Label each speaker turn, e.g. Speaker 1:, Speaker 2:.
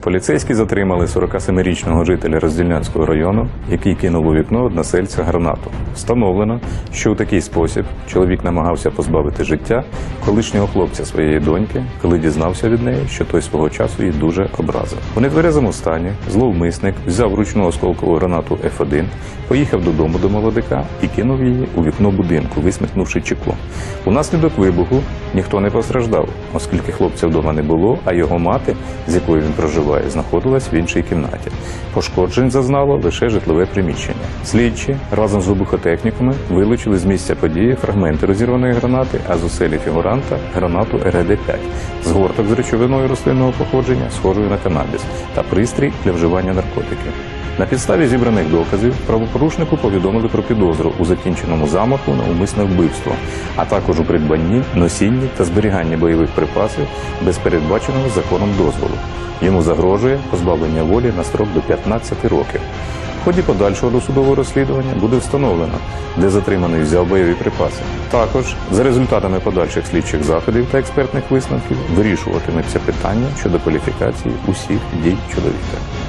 Speaker 1: Поліцейські затримали 47-річного жителя Роздільнянського району, який кинув у вікно односельця гранату. Встановлено, що у такий спосіб чоловік намагався позбавити життя колишнього хлопця своєї доньки, коли дізнався від неї, що той свого часу її дуже образив. У нетверезому стані зловмисник взяв ручну осколкову гранату Ф1, поїхав додому до молодика і кинув її у вікно будинку, висмикнувши чеку. Унаслідок вибуху ніхто не постраждав, оскільки хлопця вдома не було, а його мати, з якою він проживає, знаходилась в іншій кімнаті. Пошкоджень зазнало лише житлове приміщення. Слідчі разом з вибухотехніками вилучили з місця події фрагменти розірваної гранати, а з оселі фігуранта гранату РД-5, згорток з речовиною рослинного походження, схожою на канабіс, та пристрій для вживання наркотиків. На підставі зібраних доказів правопорушнику повідомили про підозру у закінченому замаху на умисне вбивство, а також у придбанні, носінні та зберіганні бойових припасів без передбаченого законом дозволу. Йому загрожує позбавлення волі на строк до 15 років. В ході подальшого досудового розслідування буде встановлено, де затриманий взяв бойові припаси. Також за результатами подальших слідчих заходів та експертних висновків вирішуватиметься питання щодо кваліфікації усіх дій чоловіка.